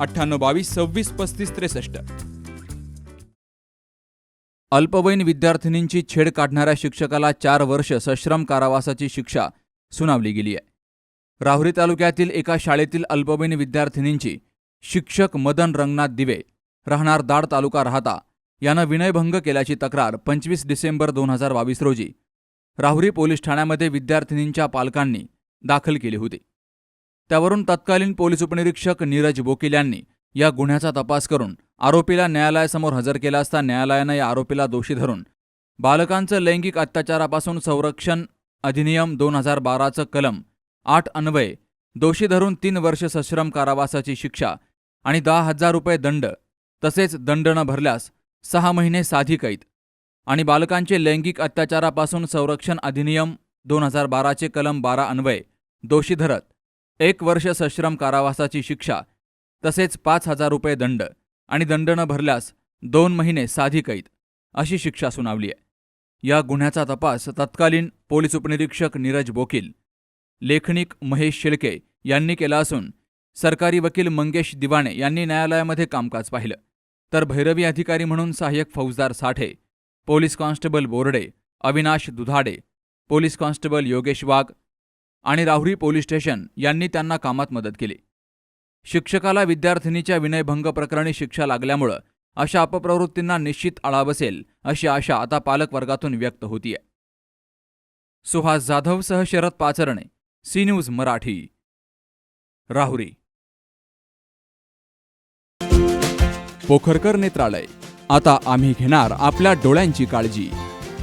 अठ्ठ्याण्णव बावीस सव्वीस पस्तीस त्रेसष्ट. अल्पवयीन विद्यार्थिनींची छेड काढणाऱ्या शिक्षकाला चार वर्ष सश्रम कारावासाची शिक्षा सुनावली गेली आहे. राहुरी तालुक्यातील एका शाळेतील अल्पवयीन विद्यार्थिनींची शिक्षक मदन रंगनाथ दिवे राहणार दाड तालुका राहता यानं विनयभंग केल्याची तक्रार पंचवीस डिसेंबर दोन हजार बावीस रोजी राहुरी पोलीस ठाण्यामध्ये विद्यार्थिनींच्या पालकांनी दाखल केली होती. त्यावरून तत्कालीन पोलीस उपनिरीक्षक नीरज बोकील यांनी या गुन्ह्याचा तपास करून आरोपीला न्यायालयासमोर हजर केला असता न्यायालयानं या आरोपीला दोषी धरून बालकांचं लैंगिक अत्याचारापासून संरक्षण अधिनियम दोन हजार बाराचं कलम आठ अन्वये दोषी धरून तीन वर्ष सश्रम कारावासाची शिक्षा आणि दहा हजार रुपये दंड तसेच दंड न भरल्यास सहा महिने साधी कैद आणि बालकांचे लैंगिक अत्याचारापासून संरक्षण अधिनियम दोन हजार बाराचे कलम बारा अन्वये दोषी धरत एक वर्ष सश्रम कारावासाची शिक्षा तसेच पाच हजार रुपये दंड आणि दंड न भरल्यास दोन महिने साधी कैद अशी शिक्षा सुनावली आहे. या गुन्ह्याचा तपास तत्कालीन पोलीस उपनिरीक्षक नीरज बोकील लेखनिक महेश शेळके यांनी केला असून सरकारी वकील मंगेश दिवाणे यांनी न्यायालयामध्ये कामकाज पाहिलं. तर भैरवी अधिकारी म्हणून सहाय्यक फौजदार Sathe police constable Borde Avinash Dudhade police constable Yogesh Wagh आणि राहुरी पोलीस स्टेशन यांनी त्यांना कामात मदत केली. शिक्षकाला विद्यार्थिनीच्या विनयभंग प्रकरणी शिक्षा लागल्यामुळं अशा अपप्रवृत्तींना निश्चित आळा बसेल अशी आशा आता पालक वर्गातून व्यक्त होतीये. सुहास जाधवसह शरद पाचरणे सी न्यूज मराठी. राहुरी. पोखरकर नेत्रालय आता आम्ही घेणार आपल्या डोळ्यांची काळजी.